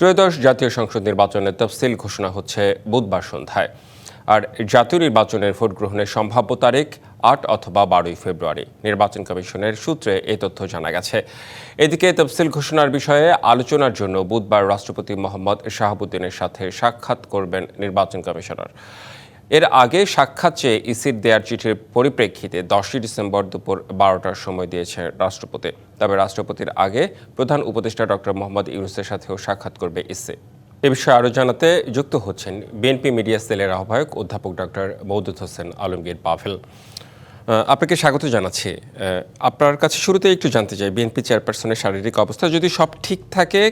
ত্রয়োদশ জাতীয় সংসদ নির্বাচনের তফসিল ঘোষণা হচ্ছে বুধবার সন্ধ্যায়। আর জাতীয় নির্বাচনের ভোট গ্রহণের সম্ভাব্য তারিখ আট অথবা বারোই ফেব্রুয়ারি। নির্বাচন কমিশনের সূত্রে এই তথ্য জানা গেছে। এদিকে তফসিল ঘোষণার বিষয়ে আলোচনার জন্য বুধবার রাষ্ট্রপতি মোহাম্মদ শাহাবুদ্দিনের সাথে সাক্ষাৎ করবেন নির্বাচন কমিশনার। এর আগে সাক্ষাৎ চেয়ে ইসির দেয়ার চিঠির পরিপ্রেক্ষিতে দশই ডিসেম্বর দুপুর বারোটার সময় দিয়েছে রাষ্ট্রপতি। তবে রাষ্ট্রপতির আগে প্রধান উপদেষ্টা ডক্টর মোহাম্মদ ইউনুসের সাথেও সাক্ষাৎ করবে ইসি। এ বিষয়ে আরও জানাতে যুক্ত হচ্ছেন বিএনপি মিডিয়া সেলের আহ্বায়ক অধ্যাপক ডক্টর মৌদুদ হোসেন আলমগীর পাভেল আপনাকে স্বাগত জানাচ্ছি। আপনার কাছে শুরুতে একটু জানতে চাই, বিএনপি চেয়ারপারসনের শারীরিক অবস্থা যদি সব ঠিক থাকে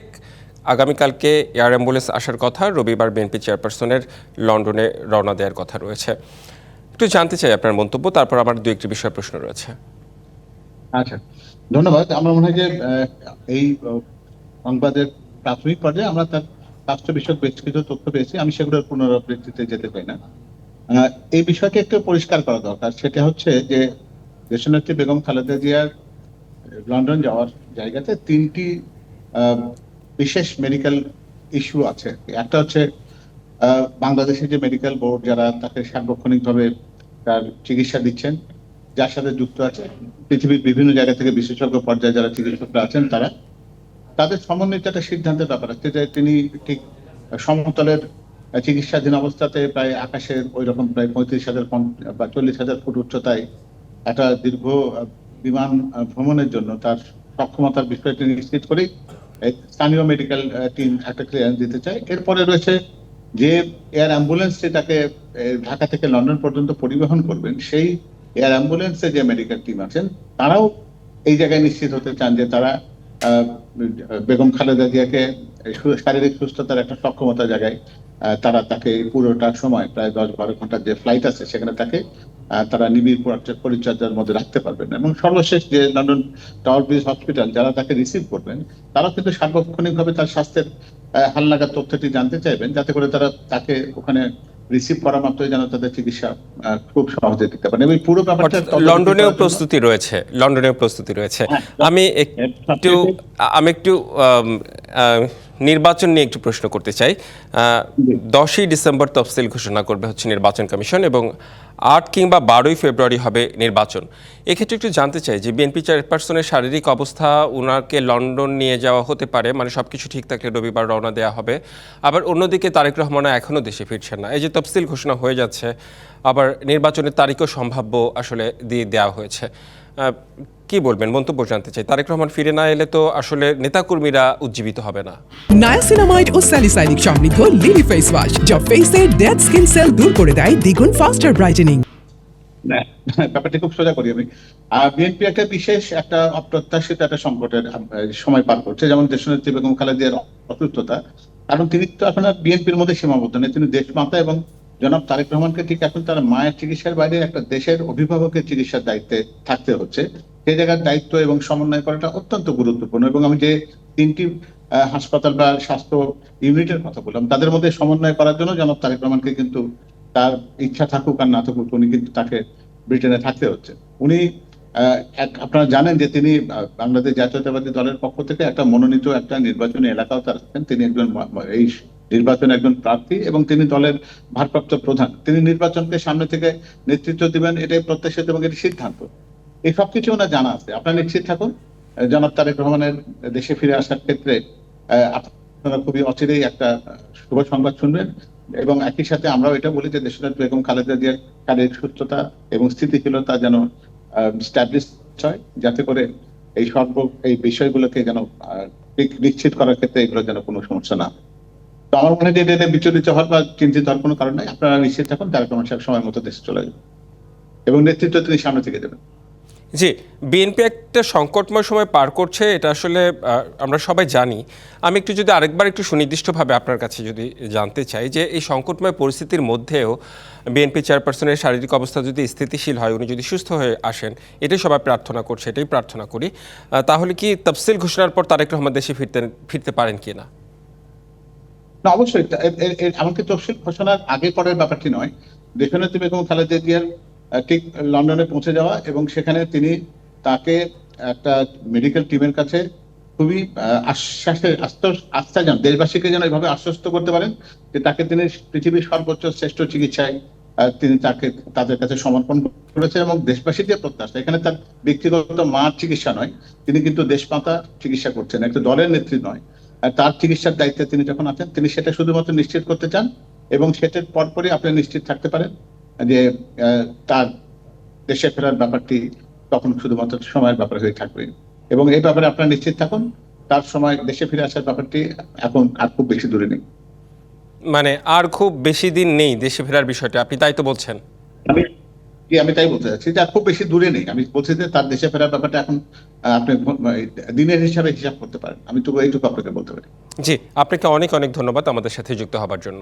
আগামীকালকে এয়ার অ্যাম্বুলেন্স আসার কথা, রবিবার বিএনপি চেয়ারপারসনের লন্ডনে রওনা দেওয়ার কথা রয়েছে। একটু জানতে চাই আপনার মন্তব্য, তারপর আমার দু একটি বিষয় প্রশ্ন রয়েছে। আচ্ছা ধন্যবাদ। আমার মনে হয় যে এই সংবাদের প্রাথমিক পর্যায়ে আমরা তার রাষ্ট্র বিষয়ক বেশ কিছু তথ্য পেয়েছি। আমি সেগুলোর পুনরাবৃত্তিতে যেতে চাই না। এই বিষয়কে একটু পরিষ্কার করা দরকার। সেটা হচ্ছে যে, দেশনেত্রী বেগম খালেদা জিয়ার লন্ডন যাওয়ার জায়গাতে তিনটি বিশেষ মেডিকেল ইস্যু আছে। একটা হচ্ছে বাংলাদেশের যে মেডিকেল বোর্ড যারা তাকে সার্বক্ষণিকভাবে তার চিকিৎসা দিচ্ছেন, যার সাথে যুক্ত আছে, পৃথিবীর বিভিন্ন জায়গা থেকে বিশেষজ্ঞ পর্যায়ে যারা চিকিৎসকরা আছেন তারা, তাদের সমন্বিত একটা সিদ্ধান্তের ব্যাপার আছে যে তিনি ঠিক সমতলের চিকিৎসাধীন অবস্থাতে প্রায় আকাশের ওই রকম প্রায় পঁয়ত্রিশ হাজার বা চল্লিশ হাজার ফুট উচ্চতায় একটা দীর্ঘ বিমান ভ্রমণের জন্য তার সক্ষমতার বিষয়টি নিশ্চিত করেই স্থানীয় মেডিকেল টিম একটা ক্লিয়ারেন্স দিতে চায়। এরপরে রয়েছে যে এয়ার অ্যাম্বুলেন্সটি তাকে ঢাকা থেকে লন্ডন পর্যন্ত পরিবহন করবেন, সেই এয়ার অ্যাম্বুলেন্সে যে মেডিকেল টিম আছেন, তারাও এই জায়গায় নিশ্চিত হতে চান যে তারা বেগম খালেদা জিয়াকে শারীরিক সুস্থতার একটা সক্ষমতা জায়গায় তারা তাকে পুরোটা সময়, প্রায় দশ বারো ঘণ্টার যে ফ্লাইট আছে, সেখানে তাকে তারা নিবিড় পরিচর্যা- পরিচর্যার মধ্যে রাখতে পারবেন এবং সর্বশেষ যে লন্ডন টাওয়ার ব্রিজ হসপিটাল যারা তাকে রিসিভ করবেন তারা কিন্তু সার্বক্ষণিকভাবে তার স্বাস্থ্যের হালনাগাদ তথ্যটি জানতে চাইবেন যাতে করে তারা তাকে ওখানে রিসিভ করা মাত্রই যেন তাদের চিকিৎসা খুব সহজে দিতে পারেন। এবং পুরো ব্যাপারটা লন্ডনেও প্রস্তুতি রয়েছে লন্ডনেও প্রস্তুতি রয়েছে। হ্যাঁ, আমি একটু আমি একটু আম, আহ, নির্বাচন নিয়ে একটু প্রশ্ন করতে চাই। দশই ডিসেম্বর তফসিল ঘোষণা করবে হচ্ছে নির্বাচন কমিশন এবং আট কিংবা বারোই ফেব্রুয়ারি হবে নির্বাচন। এক্ষেত্রে একটু জানতে চাই যে বিএনপি চেয়ারপারসনের শারীরিক অবস্থা ওনাকে লন্ডন নিয়ে যাওয়া হতে পারে মানে সব কিছু ঠিক থাকলে রবিবার রওনা দেওয়া হবে। আবার অন্যদিকে তারেক রহমান এখনও দেশে ফিরছেন না। এই যে তফসিল ঘোষণা হয়ে যাচ্ছে, আবার নির্বাচনের তারিখও সম্ভাব্য আসলে দিয়ে দেওয়া হয়েছে। কি বলবেন? মন্তব্য জানতে চাই। তারেক রহমান ফিরে না এলে তো আসলে নেতাকর্মীরা উজ্জীবিত হবে না। নায়াসিনামাইড ও স্যালিসাইনিক সমৃদ্ধ লিলি ফেস ওয়াশ যা ফেসের ডেড স্কিন সেল দূর করে দেয় দ্বিগুণ ফাস্টার ব্রাইটেনিং ব্যাপারটা খুব সোজা করি আমি। বিএনপি একটা বিশেষ একটা অপ্রত্যাশিত একটা সংকটের সময় পার করছে যেমন দেশনেত্রী বেগম খালেদিয়ার অসুস্থতা কারণ তিনি তো এখন আর বিএনপির মধ্যে সীমাবদ্ধ নেই। তিনি দেশমাতা এবং জনাব তারেক রহমানকে ঠিক এখন তার মায়ের চিকিৎসার বাইরে একটা দেশের অভিভাবকের চিকিৎসার দায়িত্বে থাকতে হচ্ছে। সেই জায়গার দায়িত্ব এবং সমন্বয় করাটা অত্যন্ত গুরুত্বপূর্ণ এবং আমি যে তিনটি হাসপাতাল বা স্বাস্থ্য ইউনিটের কথা বললাম, তাদের মধ্যে সমন্বয় করার জন্য জনাব তারেক রহমানকে কিন্তু তার ইচ্ছা থাকুক আর না থাকুক উনি কিন্তু তাকে ব্রিটেনে থাকতে হচ্ছে। উনি আপনারা জানেন যে তিনি বাংলাদেশ জাতীয়তাবাদী দলের পক্ষ থেকে একটা মনোনীত একটা নির্বাচনী এলাকাও তার তিনি একজন এই নির্বাচনে একজন প্রার্থী এবং তিনি দলের ভারপ্রাপ্ত প্রধান। তিনি নির্বাচনকে সামনে থেকে নেতৃত্ব দিবেন, এটাই প্রত্যাশিত এবং এটি সিদ্ধান্ত। এই সব কিছু ওনার জানা আছে। আপনারা নিশ্চিত থাকুন জনাব তারেক রহমানের দেশে ফিরে আসার ক্ষেত্রে আপনারা খুবই অচিরেই একটা শুভ সংবাদ শুনবেন এবং একই সাথে আমরাও এটা বলি যে দেশনেত্রী বেগম খালেদা জিয়ার শারীরিক সুস্থতা এবং স্থিতিশীলতা যেন হয়, যাতে করে এই সর্ব, এই বিষয়গুলোকে যেন নিশ্চিত করার ক্ষেত্রে এগুলো যেন কোনো সমস্যা না তো আমার মনে হয় যে বিচলিত হওয়ার বা চিন্তিত হওয়ার কোনো কারণ নাই। আপনারা নিশ্চিত থাকুন তার কোনো সময় মতো দেশে চলে যাবে এবং নেতৃত্ব তিনি সামনে থেকে দেবেন। জি বিএনপি একটা সংকটময় সময় পার করছে, এটা আসলে আমরা সবাই জানি। আমি একটু যদি আরেকবার একটু সুনির্দিষ্টভাবে আপনার কাছে যদি জানতে চাই যে, এই সংকটময় পরিস্থিতির মধ্যেও বিএনপি চেয়ারপারসনের শারীরিক অবস্থা যদি স্থিতিশীল হয়, উনি যদি সুস্থ হয়ে আসেন, এটাই সবাই প্রার্থনা করছে, এটাই প্রার্থনা করি। তাহলে কি তফসিল ঘোষণার পর তারেক রহমান দেশে ফিরতে ফিরতে পারেন কি না? অবশ্যই। এমনকি তফসিল ঘোষণার আগে পরের ব্যাপারটি নয়। দেশনেত্রী বেগম খালেদা জিয়ার ঠিক লন্ডনে পৌঁছে যাওয়া এবং সেখানে তিনি তাকে একটা মেডিকেল টিমের কাছে খুবই আহ, আশ্বাসের আস্থা যেন দেশবাসীকে যেন এভাবে আশ্বস্ত করতে পারেন যে তাকে তিনি পৃথিবীর সর্বোচ্চ শ্রেষ্ঠ চিকিৎসায় তিনি তাকে তাদের কাছে সমর্পণ করেছেন এবং দেশবাসীর যে প্রত্যাশা। এখানে তার ব্যক্তিগত মার চিকিৎসা নয় তিনি কিন্তু দেশমাতা চিকিৎসা করছেন একটা দলের নেত্রী নয়। তার চিকিৎসার দায়িত্বে তিনি যখন আছেন তিনি সেটা শুধুমাত্র নিশ্চিত করতে চান এবং সেটার পরপরই আপনি নিশ্চিত থাকতে পারেন। যে তার দেশে ফেরার ব্যাপারটি তখন শুধুমাত্র সময়ের ব্যাপার হয়ে থাকবে। এবং এই ব্যাপারে আপনারা নিশ্চিত থাকুন তার সময় দেশে ফিরে আসার ব্যাপারটি এখন আর খুব বেশি দূরে নেই। মানে আর খুব বেশি দিন নেই দেশে ফেরার বিষয়টা আপনি তাই তো বলছেন? আমি কি আমি তাই বলতে চাচ্ছি যে আর খুব বেশি দূরে নেই। আমি বলছি যে তার দেশে ফেরার ব্যাপারটা এখন আপনি দিনের হিসাবে হিসাব করতে পারেন। আমি তো এইটুকু আপনাকে বলতে পারি। জি আপনাকে অনেক অনেক ধন্যবাদ আমাদের সাথে যুক্ত হবার জন্য।